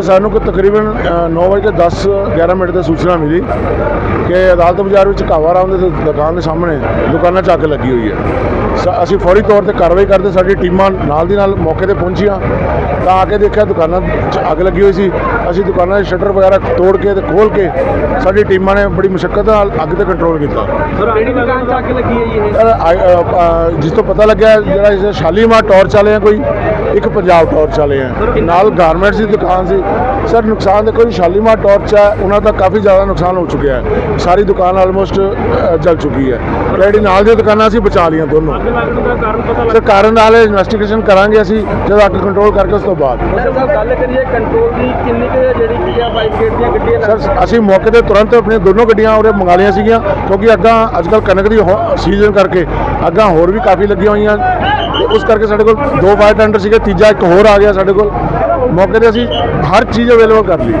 Sir ਸਾਨੂੰ ਕੋ ਤਕਰੀਬਨ 9:10 11 ਮਿੰਟ ਤੇ ਸੂਚਨਾ ਮਿਲੀ ਕਿ ਅਦਾਲਤ ਬਾਜ਼ਾਰ ਵਿੱਚ ਕਾਵਾ ਰਾਮ ਦੇ ਦੁਕਾਨ ਦੇ ਸਾਹਮਣੇ ਦੁਕਾਨਾਂ 'ਚ ਅੱਗ ਲੱਗੀ ਹੋਈ ਹੈ। ਅਸੀਂ ਫੌਰੀ ਤੌਰ ਤੇ ਕਾਰਵਾਈ ਕਰਦੇ ਸਾਡੀ ਟੀਮਾਂ ਨਾਲ ਦੀ ਨਾਲ ਮੌਕੇ ਤੇ ਪਹੁੰਚੀਆਂ। ਤਾਂ ਆ ਕੇ ਦੇਖਿਆ ਦੁਕਾਨਾਂ 'ਚ ਅੱਗ ਲੱਗੀ ਹੋਈ ਸੀ। ਅਸੀਂ ਦੁਕਾਨਾਂ ਦੇ ਸ਼ਟਰ ਵਗੈਰਾ ਤੋੜ ਕੇ ਤੇ ਖੋਲ ਕੇ ਸਾਡੀ ਟੀਮਾਂ ਨੇ ਬੜੀ ਮੁਸ਼ਕਲ ਨਾਲ ਅੱਗ ਤੇ ਕੰਟਰੋਲ ਕੀਤਾ। ਕਿਹੜੀ ਦੁਕਾਨ 'ਚ ਅੱਗ ਲੱਗੀ ਹੈ ਇਹ? ਸਰ, ਜਿਸ ਤੋਂ ਪਤਾ ਲੱਗਿਆ ਜਿਹੜਾ ਇਸ ਸ਼ਾਲੀਮਾਰ ਟਾਰਚ ਵਾਲੇ ਆ ਕੋਈ ਇੱਕ ਪੰਜਾਬ ਟਾਰਚ ਵਾਲੇ ਆ। ਨਾਲ ਗਾਰਮੈਂਟਸ ਦੀ ਦੁਕਾਨ ਸੀ। ਸਰ ਨੁਕਸਾਨ ਦੇਖੋ ਜੀ ਸ਼ਾਲੀਮਾਰ ਟਾਰਚ ਹੈ ਉਹਨਾਂ ਦਾ ਕਾਫੀ ਜ਼ਿਆਦਾ ਨੁਕਸਾਨ ਹੋ ਚੁੱਕਿਆ ਹੈ। ਸਾਰੀ ਦੁਕਾਨ ਆਲਮੋਸਟ ਜਲ ਚੁੱਕੀ ਹੈ। ਜਿਹੜੀ ਨਾਲ ਦੀਆਂ ਦੁਕਾਨਾਂ ਅਸੀਂ ਬਚਾ ਲਈਆਂ ਦੋਨੋਂ। ਸਰ ਕਾਰਨ ਨਾਲ ਇਨਵੈਸਟੀਗੇਸ਼ਨ ਕਰਾਂਗੇ ਅਸੀਂ ਜਦੋਂ ਅੱਗ ਕੰਟਰੋਲ ਕਰਕੇ ਉਸ ਤੋਂ ਬਾਅਦ। ਗੱਲ ਕਰੀਏ ਕੰਟਰੋਲ ਦੀ ਕਿੰਨੀ ਕੁ ਜਿਹੜੀ ਕੀ ਆ ਬਾਈਕ ਗੇਟ ਦੀਆਂ ਗੱਡੀਆਂ ਸਰ ਅਸੀਂ ਮੌਕੇ ਤੇ ਤੁਰੰਤ ਆਪਣੀਆਂ ਦੋਨੋਂ ਗੱਡੀਆਂ ਉਰੇ ਮੰਗਾ ਲਈਆਂ ਸੀਗੀਆਂ ਕਿਉਂਕਿ ਅੱਗਾਂ ਅੱਜਕੱਲ ਕਣਕ ਦੀ ਸੀਜ਼ਨ ਕਰਕੇ ਅੱਗਾਂ ਹੋਰ ਵੀ ਕਾਫੀ ਲੱਗੀਆਂ ਹੋਈਆਂ। ਤੇ ਉਸ ਕਰਕੇ ਸਾਡੇ ਕੋਲ ਦੋ ਫਾਇਰ ਟੈਂਡਰ ਸੀਗੇ, ਤੀਜਾ ਇੱਕ ਹੋਰ ਆ ਗਿਆ ਸਾਡੇ ਕੋਲ। ਮੌਕੇ ਤੇ ਅਸੀਂ ਹਰ ਚੀਜ਼ ਅਵੇਲੇਬਲ ਕਰ ਲਈ।